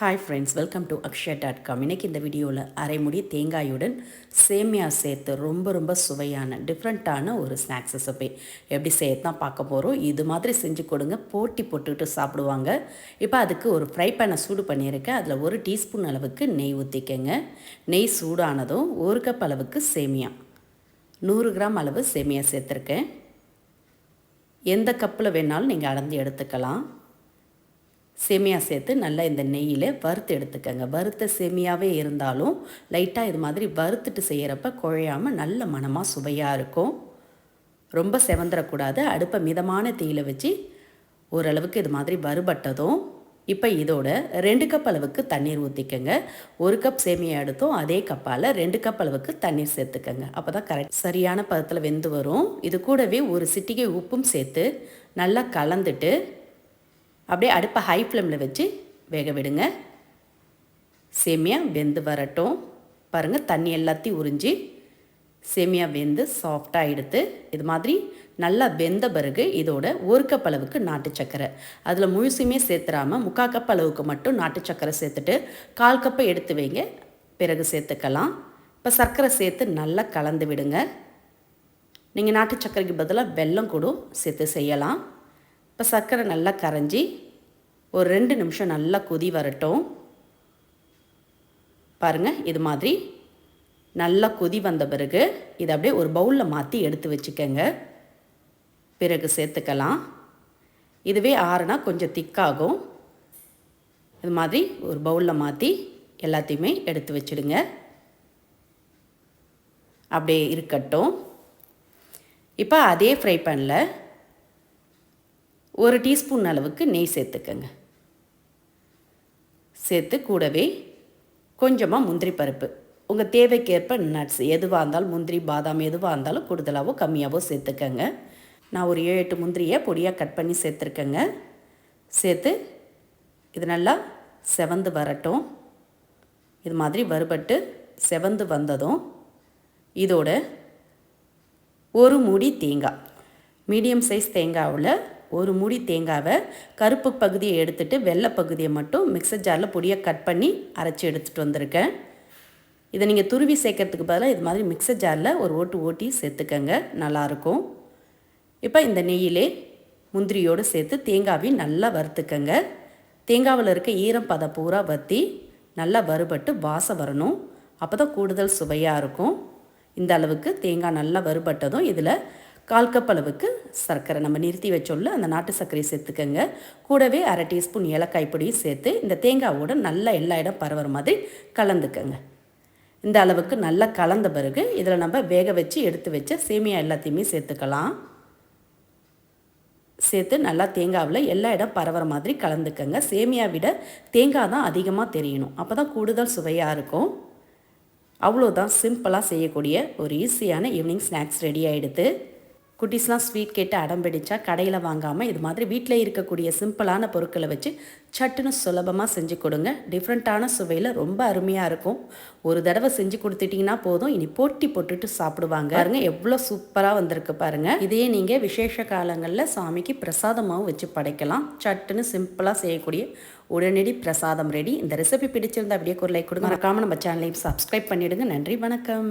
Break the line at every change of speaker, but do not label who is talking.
Hi friends welcome to Akshaya dot com இன்றைக்கி இந்த வீடியோவில் அரைமுடி தேங்காயுடன் சேமியா சேர்த்து ரொம்ப ரொம்ப சுவையான டிஃப்ரெண்ட்டான ஒரு ஸ்நாக்ஸ் ரெசிபி எப்படி சேர்த்து தான் பார்க்க போகிறோம் இது மாதிரி செஞ்சு கொடுங்க. போட்டி போட்டுக்கிட்டு சாப்பிடுவாங்க. இப்போ அதுக்கு ஒரு ஃப்ரை பேனை சூடு பண்ணியிருக்கேன். அதில் ஒரு டீஸ்பூன் அளவுக்கு நெய் ஊற்றிக்கங்க நெய் சூடானதும் ஒரு கப் அளவுக்கு சேமியா. நூறு கிராம் அளவு சேமியா சேர்த்துருக்கேன். எந்த கப்பில் வேணாலும் நீங்கள் அளந்து எடுத்துக்கலாம். சேமியா சேர்த்து நல்லா இந்த நெய்யில் வறுத்து எடுத்துக்கோங்க. வறுத்த சேமியாவே இருந்தாலும் லைட்டாக இது மாதிரி வறுத்துட்டு செய்கிறப்ப குழையாமல் நல்ல மனமாக சுவையாக இருக்கும். ரொம்ப செவந்துடக்கூடாது அடுப்பை மிதமான தீயில் வச்சு ஓரளவுக்கு இது மாதிரி வறுபட்டதும் இப்போ இதோட ரெண்டு கப் அளவுக்கு தண்ணீர் ஊற்றிக்கங்க ஒரு கப் சேமியா எடுத்தோம். அதே கப்பால் ரெண்டு கப் அளவுக்கு தண்ணீர் சேர்த்துக்கங்க. அப்போ தான் கரெக்ட் சரியான பதத்தில் வெந்து வரும். இது கூடவே ஒரு சிட்டிகை உப்பும் சேர்த்து நல்லா கலந்துட்டு அப்படியே அடுப்பை ஹை ஃப்ளேமில் வச்சு வேக விடுங்க. சேமியா வெந்து வரட்டும். பாருங்கள் தண்ணி எல்லாத்தையும் உறிஞ்சி சேமியா வெந்து சாஃப்டாக எடுத்து இது மாதிரி நல்லா வெந்த பிறகு இதோட ஒரு கப் அளவுக்கு நாட்டு சக்கரை அதில் முழுசுமே சேர்த்துறாமல் முக்கா கப் அளவுக்கு மட்டும் நாட்டு சக்கரை சேர்த்துட்டு கால் கப்பை எடுத்து வைங்க. பிறகு சேர்த்துக்கலாம். இப்போ சர்க்கரை சேர்த்து நல்லா கலந்து விடுங்க. நீங்கள் நாட்டு சர்க்கரைக்கு பதிலாக வெல்லம் கூட சேர்த்து செய்யலாம். இப்போ சர்க்கரை நல்லா கரைஞ்சி ஒரு ரெண்டு நிமிஷம் நல்லா கொதி வரட்டும். பாருங்கள் இது மாதிரி நல்லா கொதி வந்த பிறகு இதை அப்படியே ஒரு பவுலில் மாற்றி எடுத்து வச்சுக்கோங்க. பிறகு சேர்த்துக்கலாம். இதுவே ஆறுனா கொஞ்சம் திக்காகும். இது மாதிரி ஒரு பவுலில் மாற்றி எல்லாத்தையுமே எடுத்து வச்சுடுங்க. அப்படியே இருக்கட்டும். இப்போ அதே ஃப்ரை பேனில் ஒரு டீஸ்பூன் அளவுக்கு நெய் சேர்த்துக்கங்க. சேர்த்து கூடவே கொஞ்சமாக முந்திரி பருப்பு. உங்கள் தேவைக்கேற்ப நட்ஸ் எதுவாக இருந்தாலும் முந்திரி பாதாம் எதுவாக இருந்தாலும் கூடுதலாகவோ கம்மியாகவோ சேர்த்துக்கங்க. நான் ஒரு ஏழு எட்டு முந்திரியை பொடியாக கட் பண்ணி சேர்த்துருக்கேங்க. சேர்த்து இது நல்லா செவந்து வரட்டும். இது மாதிரி வறுபட்டு செவந்து வந்ததும் இதோட ஒரு மூடி தேங்காய். மீடியம் சைஸ் தேங்காவில் ஒரு மூடி தேங்காவை கருப்பு பகுதியை எடுத்துட்டு வெள்ளை பகுதியை மட்டும் மிக்சர் ஜாரில் பொடியை கட் பண்ணி அரைச்சி எடுத்துகிட்டு வந்திருக்கேன். இதை நீங்கள் துருவி சேர்க்கறதுக்கு பதிலாக இது மாதிரி மிக்சர் ஜாரில் ஒரு ஓட்டு ஓட்டி சேர்த்துக்கங்க. நல்லாயிருக்கும் இப்போ இந்த நெய்யிலே முந்திரியோடு சேர்த்து தேங்காவையும் நல்லா வறுத்துக்கங்க. தேங்காவில் இருக்க ஈரம் பத பூரா வற்றி நல்லா வறுபட்டு வாசம் வரணும். அப்போ தான் கூடுதல் சுவையாக இருக்கும். இந்த அளவுக்கு தேங்காய் நல்லா வறுபட்டதும் இதில் கால் கப் அளவுக்கு சர்க்கரை. நம்ம நிறுத்தி வச்சோம்ல அந்த நாட்டு சர்க்கரையை சேர்த்துக்கோங்க. கூடவே அரை டீஸ்பூன் ஏலக்காய் பொடியும் சேர்த்து இந்த தேங்காவோட நல்லா எல்லா இடம் பரவுற மாதிரி கலந்துக்கோங்க. இந்த அளவுக்கு நல்லா கலந்த பிறகு இதில் நம்ம வேக வச்சு எடுத்து வச்ச சேமியா எல்லாத்தையுமே சேர்த்துக்கலாம். சேர்த்து நல்லா தேங்காவில் எல்லா இடம் பரவுற மாதிரி கலந்துக்கங்க. சேமியா விட தேங்காய் தான் அதிகமாக தெரியணும். அப்போ தான் கூடுதல் சுவையாக இருக்கும். அவ்வளோதான் சிம்பிளாக செய்யக்கூடிய ஒரு ஈஸியான ஈவினிங் ஸ்நாக்ஸ் ரெடி ஆகிடுது குட்டீஸ்லாம் ஸ்வீட் கேட்டு அடம் பிடிச்சா கடையில் வாங்காமல் இது மாதிரி வீட்டில் இருக்கக்கூடிய சிம்பிளான பொருட்களை வச்சு சட்டுன்னு சுலபமாக செஞ்சு கொடுங்க. டிஃப்ரெண்ட்டான சுவையில் ரொம்ப அருமையாக இருக்கும். ஒரு தடவை செஞ்சு கொடுத்துட்டிங்கன்னா போதும். இனி போட்டி போட்டுட்டு சாப்பிடுவாங்க. பாருங்க எவ்வளோ சூப்பராக வந்திருக்கு பாருங்கள் இதையே நீங்கள் விசேஷ காலங்களில் சாமிக்கு பிரசாதமாகவும் வச்சு படைக்கலாம். சட்டுன்னு சிம்பிளாக செய்யக்கூடிய உடனடி பிரசாதம் ரெடி இந்த ரெசிபி பிடிச்சிருந்தா அப்படியே ஒரு லைக் கொடுங்க. மறக்காமல் நம்ம சேனலையும் சப்ஸ்கிரைப் பண்ணிவிடுங்க நன்றி வணக்கம்.